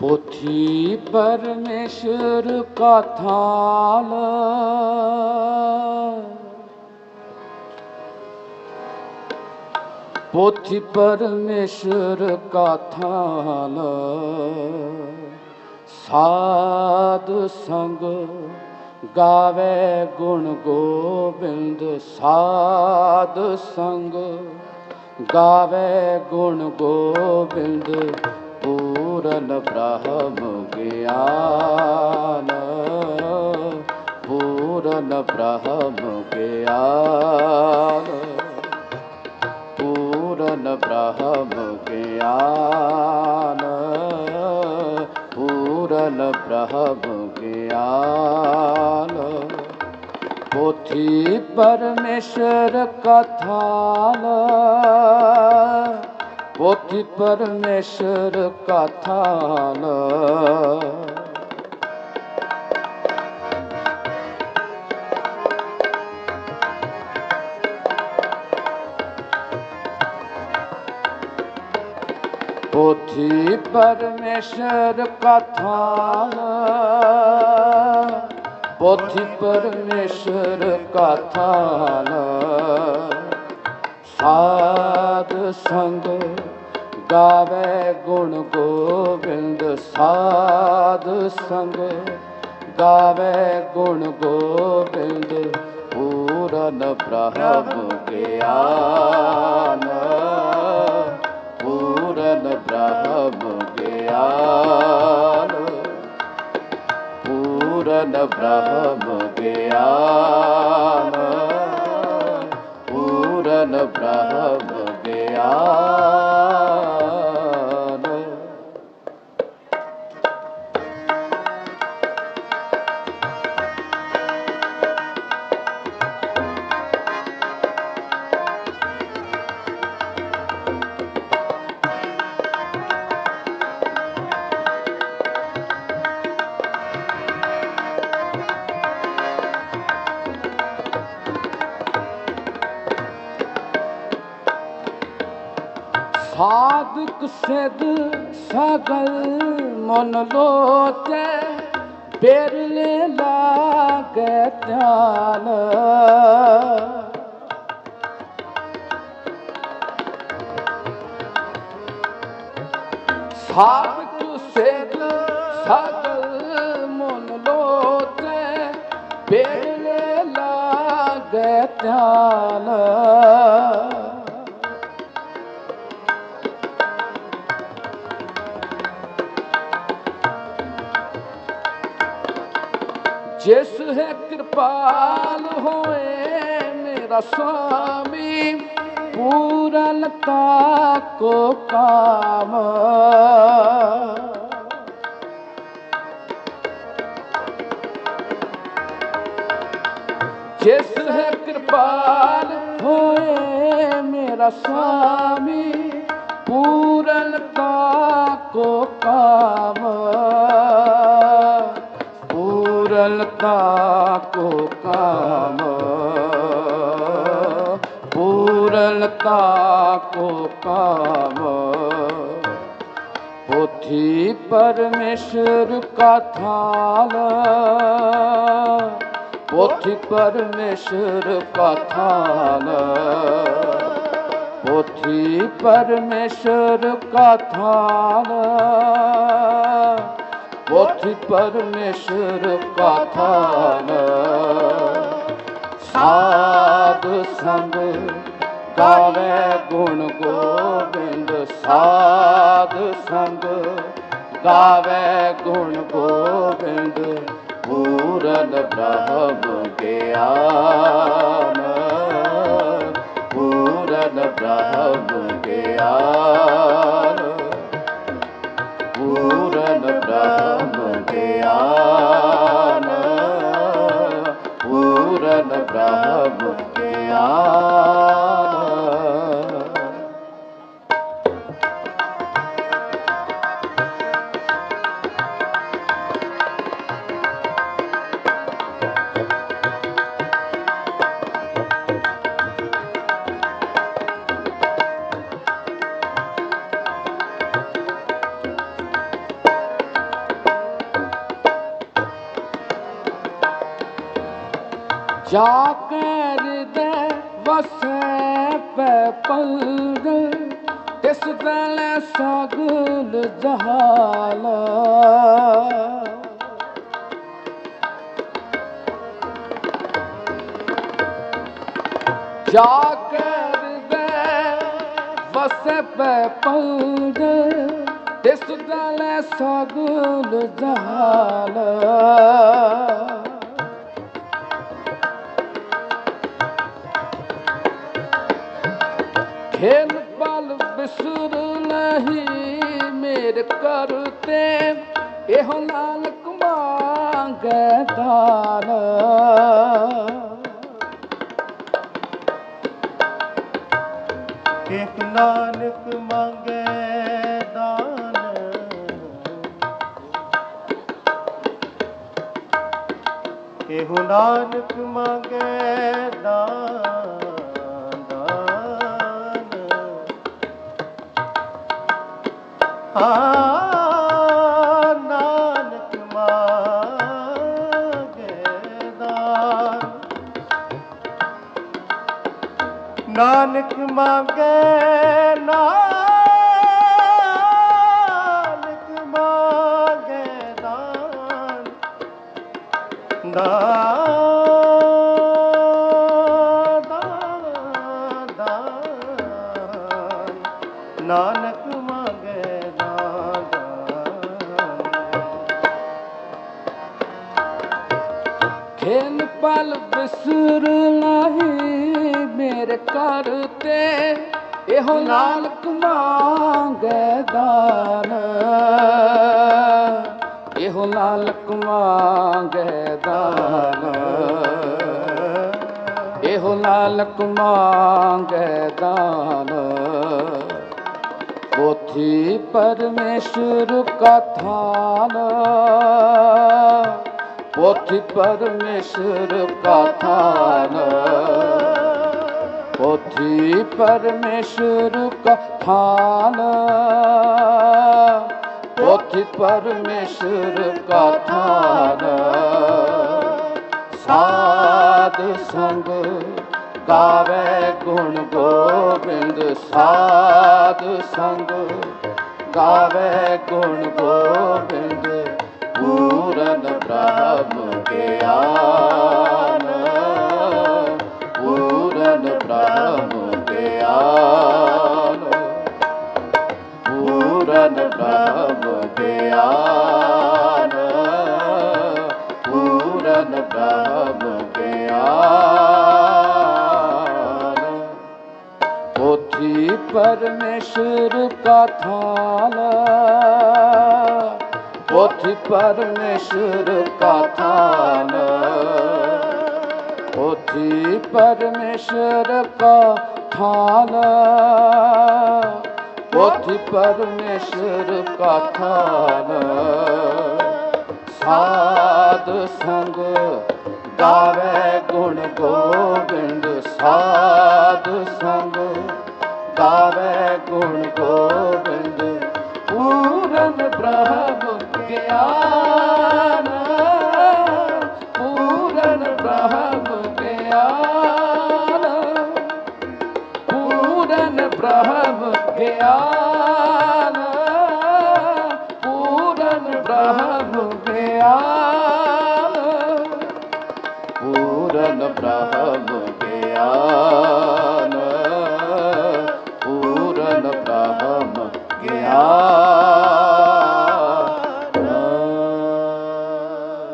पोथी परमेश्वर का थाल पोथी परमेश्वर का थाल साध संग गावे गुण गोबिंद साध संग गावे गुण गोबिंद ਪੂਰਨ ਬ੍ਰਹਮ ਗਿਆਨ ਪੂਰਨ ਬ੍ਰਹਮ ਗਿਆਨ ਪੂਰਨ ਬ੍ਰਹਮ ਗਿਆਨ ਪੂਰਨ ਬ੍ਰਹਮ ਗਿਆਨ। ਪੋਥੀ ਪਰਮੇਸ਼ਰ ਕਥਾਨ ਪੋਥੀ ਪਰਮੇਸ਼ਰ ਕਥਾਨ। ਪੋਥੀ ਪਰਮੇਸ਼ਰ ਕਥਾਨ। ਪੋਥੀ ਪਰਮੇਸ਼ਰ ਕਥਾਨ। ਸਾਧ ਸੰਗ ਗਾਵੇ ਗੁਣ ਗੋਬਿੰਦ ਸਾਧ ਸੰਗ। ਗਾਵੇ ਗੁਣ ਗੋਬਿੰਦ ਪੂਰਨ ਪ੍ਰਭ ਗਿਆਨ। ਪੂਰਨ ਪ੍ਰਭ ਗਿਆਨ। ਪੂਰਨ ਪ੍ਰਭ ਗਿਆਨ। ਸਾਧਕ ਸਿਧ ਸਗਲ ਮਨ ਲੋਚੈ ਬਿਰਲੇ ਲਾਗੈ ਸਾਧਕ ਸਿਧ ਸਗਲ ਮਨ ਲੋਚੈ ਬਿਰਲੇ ਲਾਗੈ ਧਿਆਨ ਜਿਸ ਹੈ ਕਿਰਪਾਲ ਹੋਏ ਮੇਰਾ ਸੁਆਮੀ ਪੂਰਨਤਾ ਕੋ ਕਾਮ। ਜਿਸ ਹੈ ਕਿਰਪਾਲ ਹੋਏ ਮੇਰਾ ਸੁਆਮੀ ਪੂਰਨਤਾ ਕੋ ਕਾਮ। पूरलता को काम पूरलता को काम पोथी परमेश्वर का थाल पोथी परमेश्वर का थाल पोथी परमेश्वर का थाल ਪੋਥੀ ਪਰਮੇਸ਼ਰ ਕਥਾਨ ਸਾਧ ਸੰਗ ਗਾਵੇ ਗੁਣ ਗੋਬਿੰਦ ਸਾਧ ਸੰਗ ਗਾਵੇ ਗੁਣ ਗੋਬਿੰਦ ਪੂਰਨ ਬ੍ਰਹਮ ਗਿਆਨ ਜਾ ਕੇ ਹਿਰਦੈ ਵਸੈ ਪੈ ਪੰਗ ਤਿਸ ਦਲੇ ਸਗਲ ਜਹਾਲ। ਜਾ ਕੇ ਹਿਰਦੈ ਵਸੈ ਪੈ ਪੰਗ ਤਿਸ ਦਲੇ ਸਗਲ ਜਹਾਲ। ਖੇਲ ਪਲ ਬਿਸਰ ਨਹੀਂ ਮੇਰ ਕਰਤੇ। ਇਹੋ ਨਾਨਕ ਮੰਗੈ ਦਾਨ ਇਕ ਨਾਨਕ ਮੰਗੇ ਦਾਨ ਇਹੋ ਨਾਨਕ ਮੰਗੇ ਦਾਨ ਨਾਨਕ ਮੰਗੇ ਦਾਨ ਨਾਨਕ ਮੰਗੇ ਨਾਨਕ ਮੰਗੇ ਦਾਨ ਨਾਨਕ ਖੇਲ ਪਲ ਬਿਸਰ ਨਹੀਂ ਘਰ ਤੇ। ਇਹੋ ਨਾਨਕ ਮੰਗੈ ਦਾਨ। ਇਹੋ ਨਾਨਕ ਮੰਗੈ ਦਾਨ। ਇਹੋ ਨਾਨਕ ਮੰਗੈ ਦਾਨ। ਪੋਥੀ ਪਰਮੇਸ਼ਰ ਕਥਾਨ ਥਾਨ ਪੋਥੀ ਪਰਮੇਸ਼ਰ ਕਾ ਥਾਨ ਪੋਥੀ ਪਰਮੇਸ਼ਰ ਕਾ ਥਾਨ ਪੋਥੀ ਪਰਮੇਸ਼ਰ ਕਾ ਥਾਨ ਸਾਧ ਸੰਗ ਗਾਵੇ ਗੁਣ ਗੋਬਿੰਦ। ਸਾਧ ਸੰਗ ਗਾਵੇ ਗੁਣ ਗੋਬਿੰਦ। ਪੂਰਨ ਬ੍ਰਹਮ ਗਿਆਨ ਪੂਰਨ ਬ੍ਰਹਮ ਗਿਆਨ। ਪੂਰਨ ਬ੍ਰਹਮ ਗਿਆਨ ਪੂਰਨ ਬ੍ਰਹਮ ਗਿਆਨ। ਪੋਥੀ ਪਰਮੇਸ਼ਰ ਕਾ ਥਾਨ ਪੋਥੀ ਪਰਮੇਸ਼ਰ ਕਾ ਥਾਨ ਪੋਥੀ ਪਰਮੇਸ਼ਰ ਕਾ ਥਾਨ ਪੋਥੀ ਪਰਮੇਸ਼ਰ ਕਾ ਥਾਨ ਸਾਧ ਸੰਗ ਗਾਵੇ ਗੁਣ ਗੋਬਿੰਦ ਸਾਧ ਸੰਗ ਪੂਰਨ ਬ੍ਰਹਮ ਪੂਰਨ ਬ੍ਰਹਮ ਗਿਆਨ ਪੂਰਨ ਬ੍ਰਹਮ ਗਿਆਨ